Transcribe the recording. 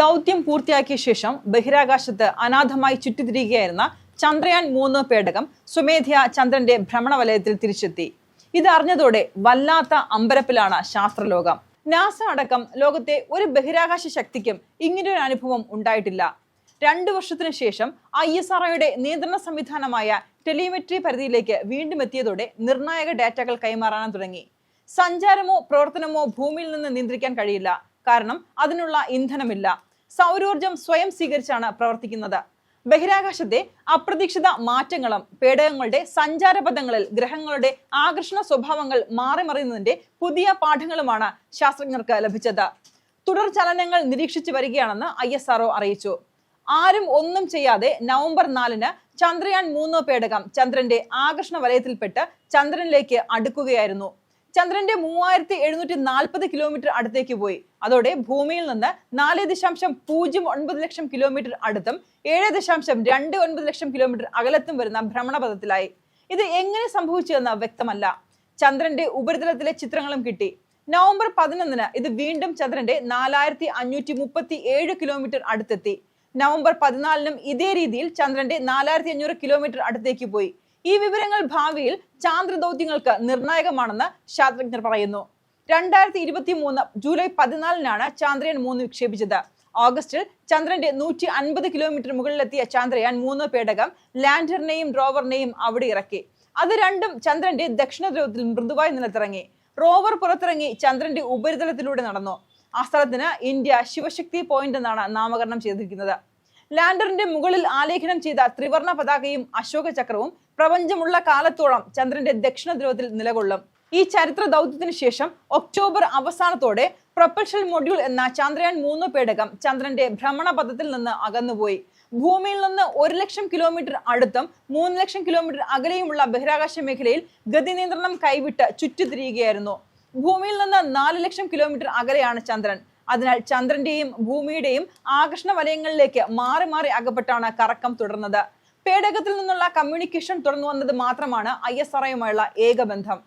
ദൗത്യം പൂർത്തിയാക്കിയ ശേഷം ബഹിരാകാശത്ത് അനാഥമായി ചുറ്റിത്തിരിക്കുകയായിരുന്ന ചന്ദ്രയാൻ മൂന്ന് പേടകം സ്വമേധയാ ചന്ദ്രന്റെ ഭ്രമണവലയത്തിൽ തിരിച്ചെത്തി. ഇത് അറിഞ്ഞതോടെ വല്ലാത്ത അമ്പരപ്പിലാണ് ശാസ്ത്രലോകം. നാസ അടക്കം ലോകത്തെ ഒരു ബഹിരാകാശ ശക്തിക്കും ഇങ്ങനൊരു അനുഭവം ഉണ്ടായിട്ടില്ല. രണ്ടു വർഷത്തിനു ശേഷം ഐ എസ് ആർഒയുടെ നിയന്ത്രണ സംവിധാനമായ ടെലിമെട്രി പരിധിയിലേക്ക് വീണ്ടും എത്തിയതോടെ നിർണായക ഡാറ്റകൾ കൈമാറാൻ തുടങ്ങി. സഞ്ചാരമോ പ്രവർത്തനമോ ഭൂമിയിൽ നിന്ന് നിയന്ത്രിക്കാൻ കഴിയില്ല. കാരണം അതിനുള്ള ഇന്ധനമില്ല. സൗരോർജം സ്വയം സ്വീകരിച്ചാണ് പ്രവർത്തിക്കുന്നത്. ബഹിരാകാശത്തെ അപ്രതീക്ഷിത മാറ്റങ്ങളും പേടകങ്ങളുടെ സഞ്ചാരപഥങ്ങളിൽ ഗ്രഹങ്ങളുടെ ആകർഷണ സ്വഭാവങ്ങൾ മാറിമറിയുന്നതിന്റെ പുതിയ പാഠങ്ങളുമാണ് ശാസ്ത്രജ്ഞർക്ക് ലഭിച്ചത്. തുടർ ചലനങ്ങൾ നിരീക്ഷിച്ചു വരികയാണെന്ന് ഐ എസ് ആർഒ അറിയിച്ചു. ആരും ഒന്നും ചെയ്യാതെ നവംബർ നാലിന് ചന്ദ്രയാൻ മൂന്ന് പേടകം ചന്ദ്രന്റെ ആകർഷണ വലയത്തിൽപ്പെട്ട് ചന്ദ്രനിലേക്ക് അടുക്കുകയായിരുന്നു. ചന്ദ്രന്റെ മൂവായിരത്തി എഴുന്നൂറ്റി നാൽപ്പത് കിലോമീറ്റർ അടുത്തേക്ക് പോയി. അതോടെ ഭൂമിയിൽ നിന്ന് നാല് ദശാംശം പൂജ്യം ഒൻപത് ലക്ഷം കിലോമീറ്റർ അടുത്തും ഏഴ് ദശാംശം രണ്ട് ഒൻപത് ലക്ഷം കിലോമീറ്റർ അകലത്തും വരുന്ന ഭ്രമണപഥത്തിലായി. ഇത് എങ്ങനെ സംഭവിച്ചുവെന്ന് വ്യക്തമല്ല. ചന്ദ്രന്റെ ഉപരിതലത്തിലെ ചിത്രങ്ങളും കിട്ടി. നവംബർ പതിനൊന്നിന് ഇത് വീണ്ടും ചന്ദ്രന്റെ നാലായിരത്തി അഞ്ഞൂറ്റി മുപ്പത്തി ഏഴ് കിലോമീറ്റർ അടുത്തെത്തി. നവംബർ പതിനാലിനും ഇതേ രീതിയിൽ ചന്ദ്രന്റെ നാലായിരത്തി അഞ്ഞൂറ് കിലോമീറ്റർ അടുത്തേക്ക് പോയി. ഈ വിവരങ്ങൾ ഭാവിയിൽ ചാന്ദ്ര ദൗത്യങ്ങൾക്ക് നിർണായകമാണെന്ന് ശാസ്ത്രജ്ഞർ പറയുന്നു. രണ്ടായിരത്തി ഇരുപത്തി മൂന്ന് ജൂലൈ പതിനാലിനാണ് ചാന്ദ്രയാൻ മൂന്ന് വിക്ഷേപിച്ചത്. ഓഗസ്റ്റിൽ ചന്ദ്രന്റെ നൂറ്റി അൻപത് കിലോമീറ്റർ മുകളിലെത്തിയ ചാന്ദ്രയാൻ മൂന്ന് പേടകം ലാൻഡറിനെയും റോവറിനെയും അവിടെ ഇറക്കി. അത് രണ്ടും ചന്ദ്രന്റെ ദക്ഷിണ ധ്രുവത്തിൽ മൃദുവായി നിലത്തിറങ്ങി. റോവർ പുറത്തിറങ്ങി ചന്ദ്രന്റെ ഉപരിതലത്തിലൂടെ നടന്നു. ആ സ്ഥലത്തിന് ഇന്ത്യ ശിവശക്തി പോയിന്റ് എന്നാണ് നാമകരണം ചെയ്തിരിക്കുന്നത്. ലാൻഡറിന്റെ മുകളിൽ ആലേഖനം ചെയ്ത ത്രിവർണ പതാകയും അശോക ചക്രവും പ്രപഞ്ചമുള്ള കാലത്തോളം ചന്ദ്രന്റെ ദക്ഷിണ ധ്രുവത്തിൽ നിലകൊള്ളും. ഈ ചരിത്ര ദൗത്യത്തിന് ശേഷം ഒക്ടോബർ അവസാനത്തോടെ പ്രൊപ്പൽഷൻ മൊഡ്യൂൾ എന്ന ചന്ദ്രയാൻ മൂന്ന് പേടകം ചന്ദ്രന്റെ ഭ്രമണപഥത്തിൽ നിന്ന് അകന്നുപോയി. ഭൂമിയിൽ നിന്ന് ഒരു ലക്ഷം കിലോമീറ്റർ അടുത്തും മൂന്ന് ലക്ഷം കിലോമീറ്റർ അകലെയുമുള്ള ബഹിരാകാശ മേഖലയിൽ ഗതി നിയന്ത്രണം കൈവിട്ട് ചുറ്റിത്തിരിയുകയായിരുന്നു. ഭൂമിയിൽ നിന്ന് നാല് ലക്ഷം കിലോമീറ്റർ അകലെയാണ് ചന്ദ്രൻ. അതിനാൽ ചന്ദ്രന്റെയും ഭൂമിയുടെയും ആകർഷണ വലയങ്ങളിലേക്ക് മാറി മാറി അകപ്പെട്ടാണ് കറക്കം തുടർന്നത്. പേടകത്തിൽ നിന്നുള്ള കമ്മ്യൂണിക്കേഷൻ തുടർന്നു വന്നത് മാത്രമാണ് ഐ എസ് ആർഒയുമായുള്ള ഏക ബന്ധം